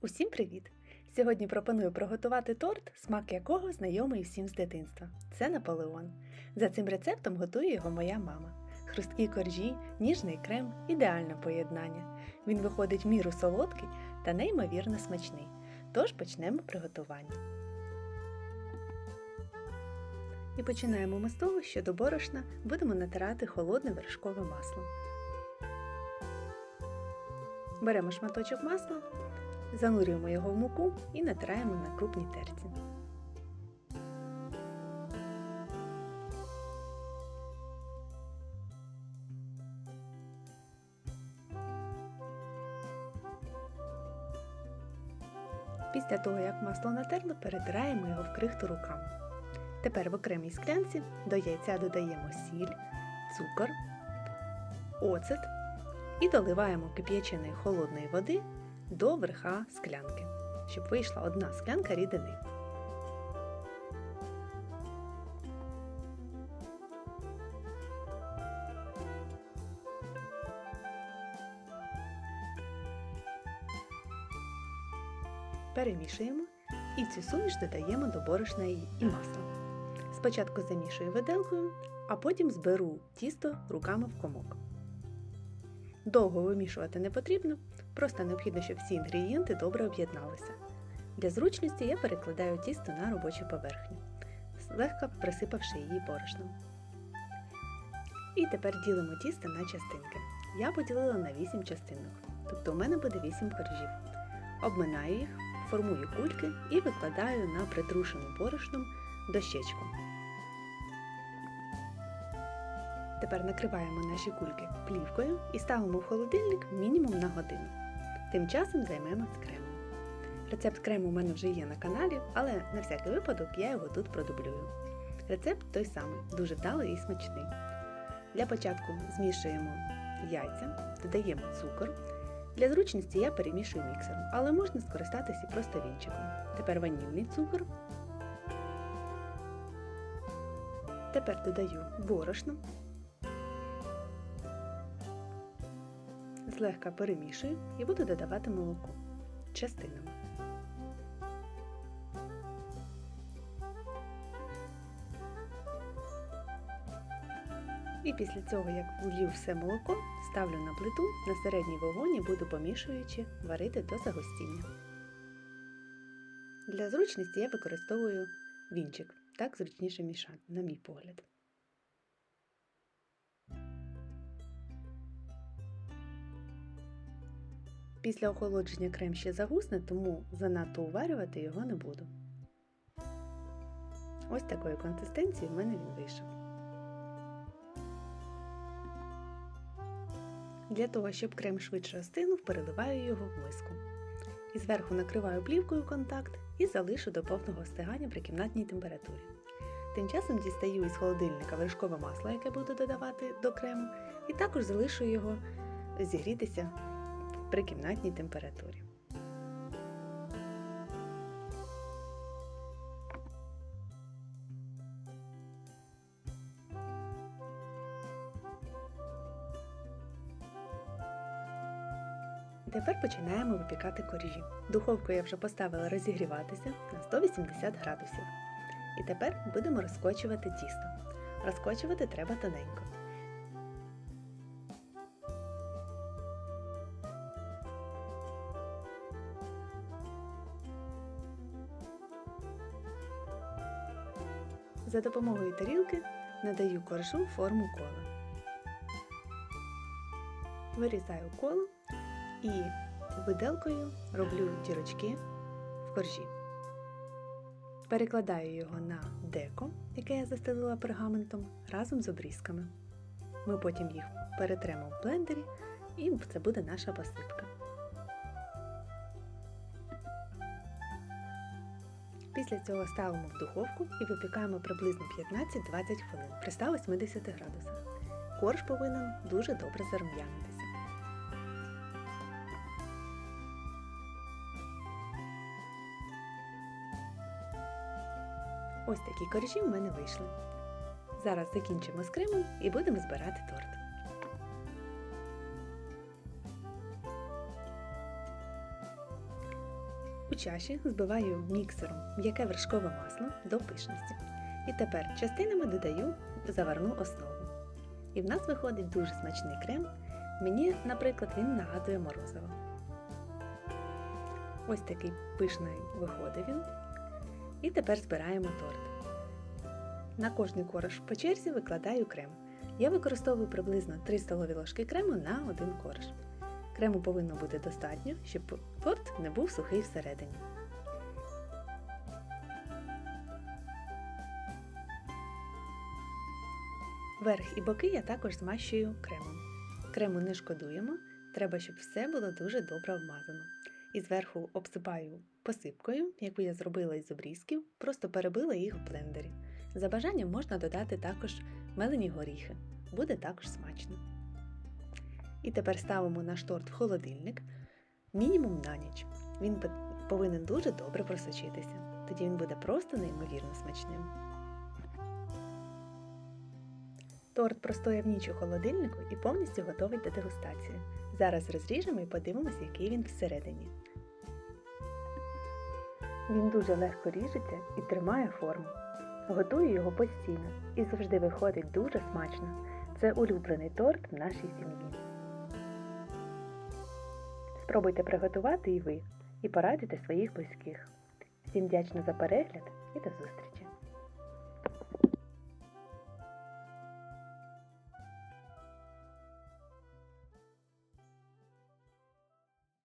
Усім привіт! Сьогодні пропоную приготувати торт, смак якого знайомий всім з дитинства. Це Наполеон. За цим рецептом готує його моя мама. Хрусткі коржі, ніжний крем ідеальне поєднання. Він виходить в міру солодкий та неймовірно смачний. Тож почнемо приготування. І починаємо ми з того, що до борошна будемо натирати холодне вершкове масло. Беремо шматочок масла, занурюємо його в муку і натираємо на крупній терці. Після того, як масло натерло, перетираємо його в крихту руками. Тепер в окремій склянці до яйця додаємо сіль, цукор, оцет і доливаємо кип'яченої холодної води до верха склянки, щоб вийшла одна склянка рідини. Перемішуємо і цю суміш додаємо до борошна і масла. Спочатку замішую виделкою, а потім зберу тісто руками в комок. Довго вимішувати не потрібно, просто необхідно, щоб всі інгредієнти добре об'єдналися. Для зручності я перекладаю тісто на робочу поверхню, злегка присипавши її борошном. І тепер ділимо тісто на частинки. Я поділила на 8 частинок, тобто у мене буде 8 коржів. Обминаю їх, формую кульки і викладаю на притрушену борошном дощечку. Тепер накриваємо наші кульки плівкою і ставимо в холодильник мінімум на годину. Тим часом займемося кремом. Рецепт крему у мене вже є на каналі, але на всякий випадок я його тут продублюю. Рецепт той самий, дуже вдалий і смачний. Для початку змішуємо яйця, додаємо цукор. Для зручності я перемішую міксером, але можна скористатися і просто вінчиком. Тепер ванільний цукор. Тепер додаю борошно. Злегка перемішую і буду додавати молоко частинами. І після цього, як влью все молоко, ставлю на плиту на середній вогонь і буду помішуючи варити до загустіння. Для зручності я використовую вінчик, так зручніше мішати, на мій погляд. Після охолодження крем ще загусне, тому занадто уварювати його не буду. Ось такої консистенції в мене він вийшов. Для того, щоб крем швидше остинув, переливаю його в миску. І зверху накриваю плівкою контакт і залишу до повного остигання при кімнатній температурі. Тим часом дістаю із холодильника вершкове масло, яке буду додавати до крему, і також залишу його зігрітися при кімнатній температурі. Тепер починаємо випікати коржі. Духовку я вже поставила розігріватися на 180 градусів. І тепер будемо розкочувати тісто. Розкочувати треба тоненько. За допомогою тарілки надаю коржу форму кола. Вирізаю коло і виделкою роблю дірочки в коржі. Перекладаю його на деко, яке я застелила пергаментом, разом з обрізками. Ми потім їх перетремо в блендері, і це буде наша посипка. Після цього ставимо в духовку і випікаємо приблизно 15-20 хвилин при 180 градусах. Корж повинен дуже добре зарум'янитися. Ось такі коржі в мене вийшли. Зараз закінчимо з кремом і будемо збирати торт. Чаші збиваю міксером м'яке вершкове масло до пишності. І тепер частинами додаю заварну основу. І в нас виходить дуже смачний крем. Мені, наприклад, він нагадує морозиво. Ось такий пишний виходить він. І тепер збираємо торт. На кожний корж по черзі викладаю крем. Я використовую приблизно 3 столові ложки крему на один корж. Крему повинно бути достатньо, щоб торт не був сухий всередині. Верх і боки я також змащую кремом. Крему не шкодуємо, треба, щоб все було дуже добре обмазано. І зверху обсипаю посипкою, яку я зробила із обрізків, просто перебила їх в блендері. За бажанням можна додати також мелені горіхи, буде також смачно. І тепер ставимо наш торт в холодильник мінімум на ніч. Він повинен дуже добре просочитися. Тоді він буде просто неймовірно смачним. Торт простояв ніч у холодильнику і повністю готовий до дегустації. Зараз розріжемо і подивимося, який він всередині. Він дуже легко ріжеться і тримає форму. Готую його постійно і завжди виходить дуже смачно. Це улюблений торт в нашій сім'ї. Спробуйте приготувати і ви, і порадуйте своїх близьких. Всім вдячна за перегляд і до зустрічі!